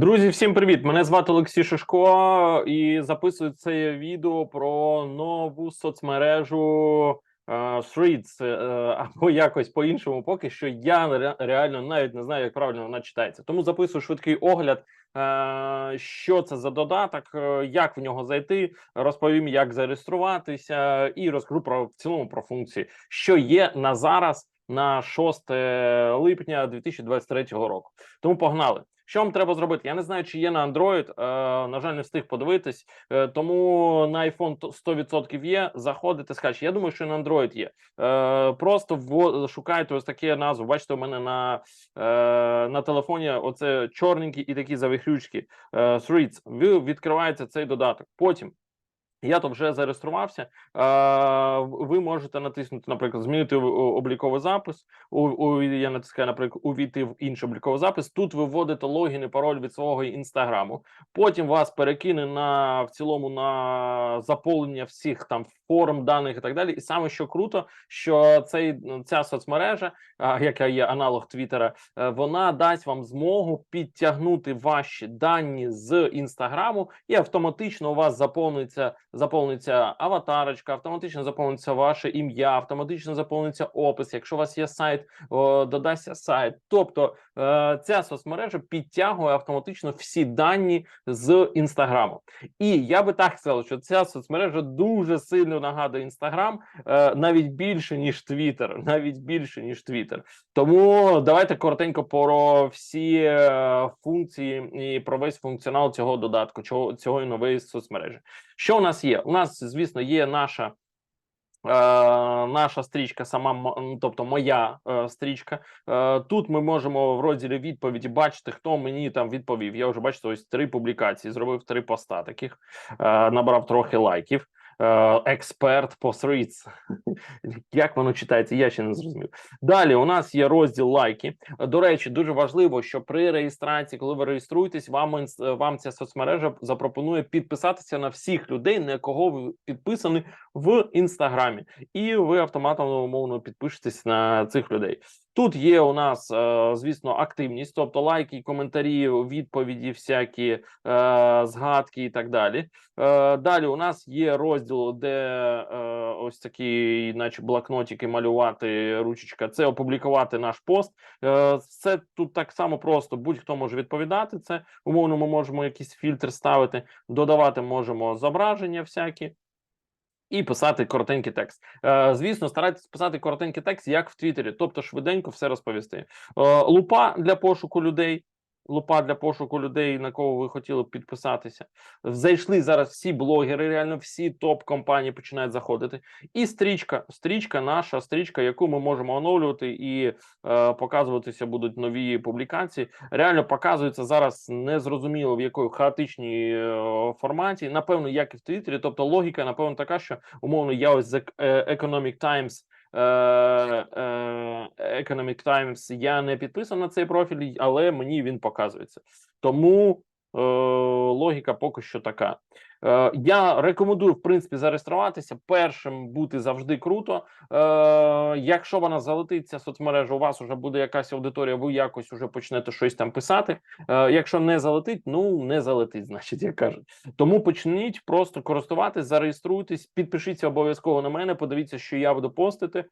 Друзі, всім привіт! Мене звати Олексій Шишко і записую це відео про нову соцмережу е, Threads, е, або якось по-іншому. Поки що я реально навіть не знаю, як правильно вона читається. Тому записую швидкий огляд, е, що це за додаток, як в нього зайти, розповім, як зареєструватися, і розкажу про в цілому про функції, що є на зараз. На 6 липня 2023 року. Тому погнали. Що вам треба зробити? Я не знаю, чи є на Android. Е, на жаль, не встиг подивитись. Е, тому на iPhone 100% є. Заходите, скачете. Я думаю, що на Android є. Е, просто шукайте ось таке назву. Бачите, у мене на, на телефоні оце чорненькі і такі завихрючки. Threads. відкривається цей додаток. Потім. Я то вже зареєструвався. Е, ви можете натиснути, наприклад, змінити обліковий запис. Я натискаю, наприклад, увійти в інший обліковий запис. Тут ви вводите логін і пароль від свого інстаграму. Потім вас перекине на в цілому на заповнення всіх там форм, даних і так далі. І саме що круто, що цей ця соцмережа, яка є аналог Твіттера, е, вона дасть вам змогу підтягнути ваші дані з інстаграму, і автоматично у вас заповниться заповниться аватарочка, автоматично заповниться ваше ім'я, автоматично заповниться опис. Якщо у вас є сайт, додасться сайт. Тобто е, ця соцмережа підтягує автоматично всі дані з інстаграму. І я би так сказав, що ця соцмережа дуже сильно нагадує інстаграм, е, навіть більше ніж Твіттер, навіть більше ніж Твіттер. Тому давайте коротенько про всі е, функції і про весь функціонал цього додатку, цього цього нової соцмережі. Що у нас є? У нас, звісно, є наша. Е, наша стрічка, сама тобто моя е, стрічка. Е, тут ми можемо в розділі відповіді бачити, хто мені там відповів. Я вже бачите, ось три публікації, зробив три поста таких, набрав трохи лайків. Е, експерт по Threads. Як воно читається, я ще не зрозумів. Далі у нас є розділ лайки. До речі, дуже важливо, що при реєстрації, коли ви реєструєтесь, вам вам ця соцмережа запропонує підписатися на всіх людей, на кого ви підписані в інстаграмі, і ви автоматом умовно підпишетесь на цих людей. Тут є у нас, е, звісно, активність, тобто лайки, коментарі, відповіді, всякі е, згадки і так далі. Е, далі у нас є розділ, де ось такі, наче блокнотики малювати ручечка. Це опублікувати наш пост. Е, Все тут так само просто. Будь-хто може відповідати. Це умовно, ми можемо якийсь фільтр ставити, додавати можемо зображення всякі. І писати коротенький текст. Е, звісно, старайтесь писати коротенький текст, як в Твіттері, тобто швиденько все розповісти. Е, лупа для пошуку людей. Лупа для пошуку людей, на кого ви хотіли б підписатися. Зайшли зараз всі блогери, реально всі топ-компанії починають заходити. І стрічка, стрічка, наша стрічка, яку ми можемо оновлювати і е, показуватися будуть нові публікації. Реально показується зараз незрозуміло в якої хаотичній е, форматі. Напевно, як і в Твіттері. Тобто логіка, напевно, така, що умовно я ось з е, Economic Times. Е, е, Economic Times я не підписаний на цей профіль, але мені він показується. Тому логіка поки що така. Е, я рекомендую, в принципі, зареєструватися. Першим бути завжди круто. Е, якщо вона залетить, ця соцмережа, у вас вже буде якась аудиторія, ви якось вже почнете щось там писати. Е, якщо не залетить, ну не залетить, значить, як кажуть. Тому почніть просто користуватись, зареєструйтесь, підпишіться обов'язково на мене. Подивіться, що я буду постити. Е,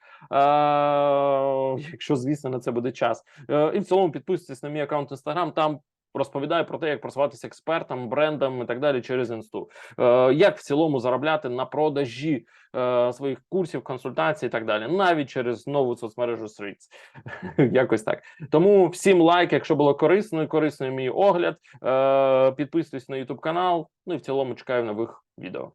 якщо, звісно, на це буде час. Е, і в цілому підписуйтесь на мій аккаунт Instagram, Там розповідаю про те, як просуватися експертам, брендам і так далі через інсту. Е, як в цілому заробляти на продажі е, своїх курсів, консультацій і так далі, навіть через нову соцмережу Threads. Якось так. Тому всім лайк, якщо було корисно і корисний мій огляд. Е, підписуйтесь на YouTube канал. Ну і в цілому чекаю нових відео.